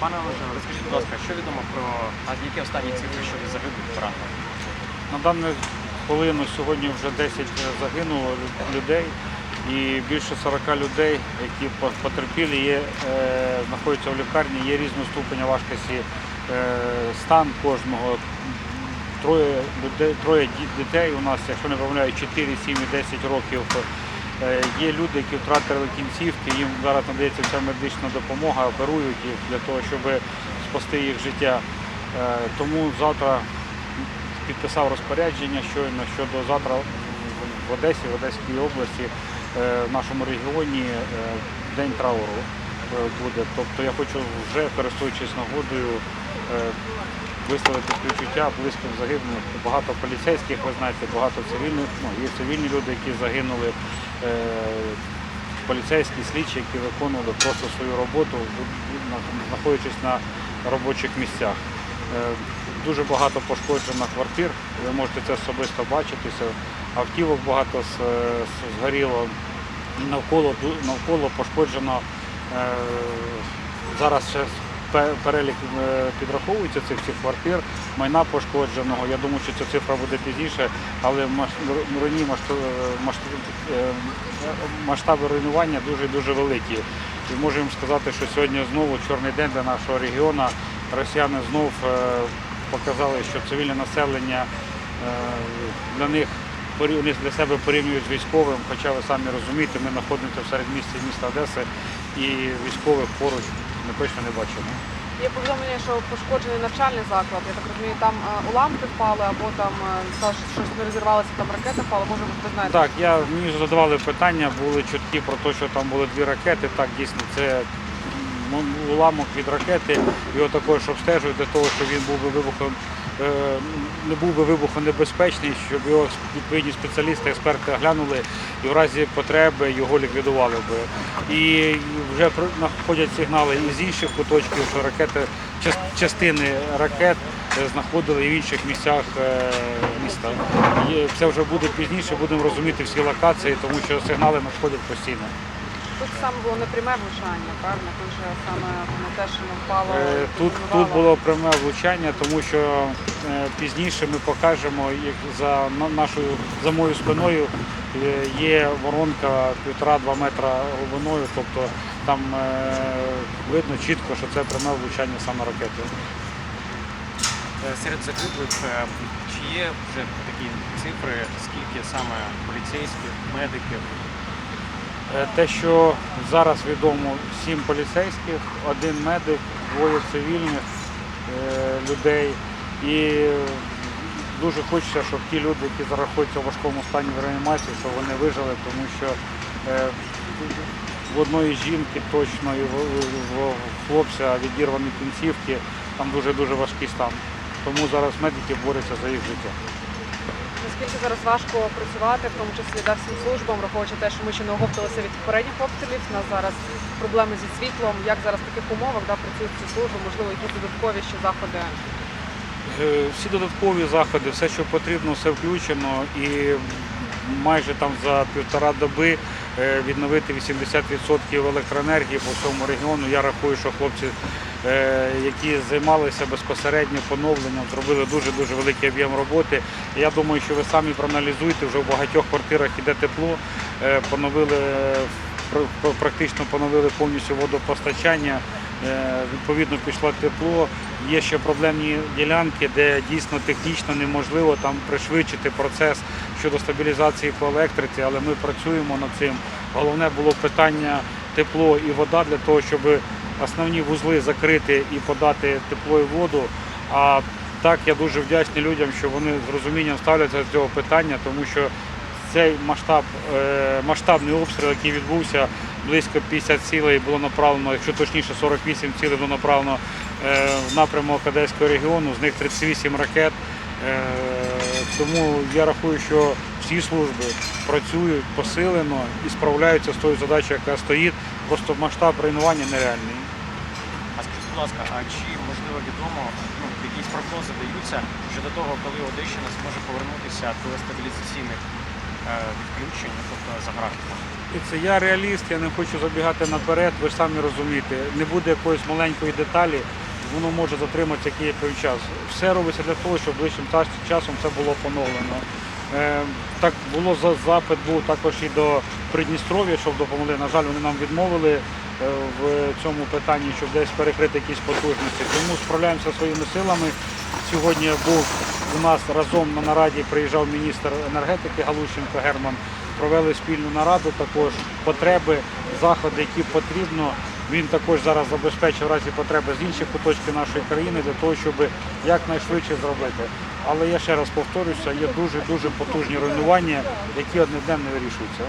Пане Олеже, розкажіть, будь ласка, що відомо про а які останні цифри щодо загиблих поранених? На дану хвилину сьогодні вже 10 загинуло людей і більше 40 людей, які по- потерпілі, є, е, знаходяться в лікарні, є різного ступеня важкості е, стан кожного. Троє людей, троє дітей у нас, якщо не помиляю, 4, 7 і 10 років. Е, Є люди, які втратили кінцівки, їм зараз надається вся медична допомога, оперують їх для того, щоб спасти їх життя. Е, Тому завтра підписав розпорядження щойно щодо завтра в- Одесі, в Одеській області, е, в нашому регіоні день трауру буде. Тобто я хочу вже користуючись нагодою висловити співчуття близьким загиблим. Багато поліцейських, ви знаєте, багато цивільних, ну, є цивільні люди, які загинули, е, поліцейські, слідчі, які виконували просто свою роботу, знаходячись на робочих місцях. Е, Дуже багато пошкоджено квартир, ви можете це особисто бачити. Автівок багато з- згоріло, навколо, навколо пошкоджено. е, Зараз ще перелік е, підраховується цих всіх квартир, майна пошкодженого. Я думаю, що ця цифра буде пізніше, але руйні масштаби, масштаби руйнування дуже дуже великі. І можемо сказати, що сьогодні знову чорний день для нашого регіону. Росіяни знов е, показали, що цивільне населення е, для них для себе порівнюють з військовим, хоча ви самі розумієте, ми знаходимося в середмісті міста Одеси і військових поруч ми точно не бачимо. Є повідомлення, що пошкоджений навчальний заклад. Я так розумію, там е, уламки впали або там е, щось не розірвалося, там ракета впала. Може, ви знаєте. Так, я мені задавали питання, були чутки про те, що там були дві ракети. Так, дійсно, це м, уламок від ракети. Його також обстежують для того, щоб він був би вибухом. Е, Не був би вибухонебезпечний, щоб його відповідні спеціалісти, експерти оглянули і в разі потреби його ліквідували би. І вже надходять сигнали із інших куточків, що ракети, частини ракет е, знаходили і в інших місцях е, міста. Це вже буде пізніше, будемо розуміти всі локації, тому що сигнали надходять постійно. Тут саме було не пряме влучання, правильно? Тут же саме не те, що не впало. Е, Тут, тут було пряме влучання, тому що е, пізніше ми покажемо, як за на- нашою за моєю спиною е, є воронка півтора-два метра глибиною, тобто там е, видно чітко, що це пряме влучання саме ракети. Е, Серед загиблих е, чи є вже такі цифри, скільки саме поліцейських, медиків? Е, Те, що зараз відомо, сім поліцейських, один медик, двоє цивільних е, людей. І дуже хочеться, щоб ті люди, які знаходяться в важкому стані в реанімації, щоб вони вижили, тому що е, в одної жінки точно і в хлопця відірвані кінцівки, там дуже-дуже важкий стан. Тому зараз медики борються за їх життя. Наскільки зараз важко працювати, в тому числі да, всім службам, враховуючи те, що ми ще не оговталися від попередніх обстрілів. У нас зараз проблеми зі світлом. Як зараз в таких умовах да, працюють ці служби, можливо, якісь додаткові ще заходи. Е, Всі додаткові заходи, все, що потрібно, все включено і майже там за півтора доби е, відновити 80% електроенергії по всьому регіону. Я рахую, що хлопці, які займалися безпосередньо поновленням, зробили дуже-дуже великий об'єм роботи. Я думаю, що ви самі проаналізуєте, вже в багатьох квартирах іде тепло, е, поновили е, пр- пр- практично поновили повністю водопостачання. Е, Відповідно пішло тепло. Є ще проблемні ділянки, де дійсно технічно неможливо там пришвидшити процес щодо стабілізації по електриці, але ми працюємо над цим. Головне було питання тепло і вода для того, щоб основні вузли закрити і подати тепло і воду. А так я дуже вдячний людям, що вони з розумінням ставляться до цього питання, тому що цей масштаб, е, масштабний обстріл, який відбувся, близько 50 цілей було направлено, якщо точніше 48 цілей було направлено е, в напрямок Одеського регіону, з них 38 ракет. Е, Тому я рахую, що всі служби працюють посилено і справляються з тою задачею, яка стоїть. Просто масштаб руйнування нереальний. Будь ласка, а чи можливо відомо, ну, якісь прогнози даються щодо того, коли Одещина зможе повернутися до стабілізаційних е, відключень, тобто за графіком? І це я реаліст, я не хочу забігати наперед, ви ж самі розумієте, не буде якоїсь маленької деталі, воно може затриматися який час. Все робиться для того, щоб ближчим часом це було поновлено. Е, так було за запит був також і до Придністров'я, щоб допомогли. На жаль, вони нам відмовили в цьому питанні, щоб десь перекрити якісь потужності. Тому справляємося своїми силами. Сьогодні був у нас разом на нараді приїжджав міністр енергетики Галущенко Герман. Провели спільну нараду, також потреби, заходи, які потрібно. Він також зараз забезпечив разі потреби з інших куточків нашої країни для того, щоб якнайшвидше зробити. Але я ще раз повторюся, є дуже дуже потужні руйнування, які одним не вирішуються.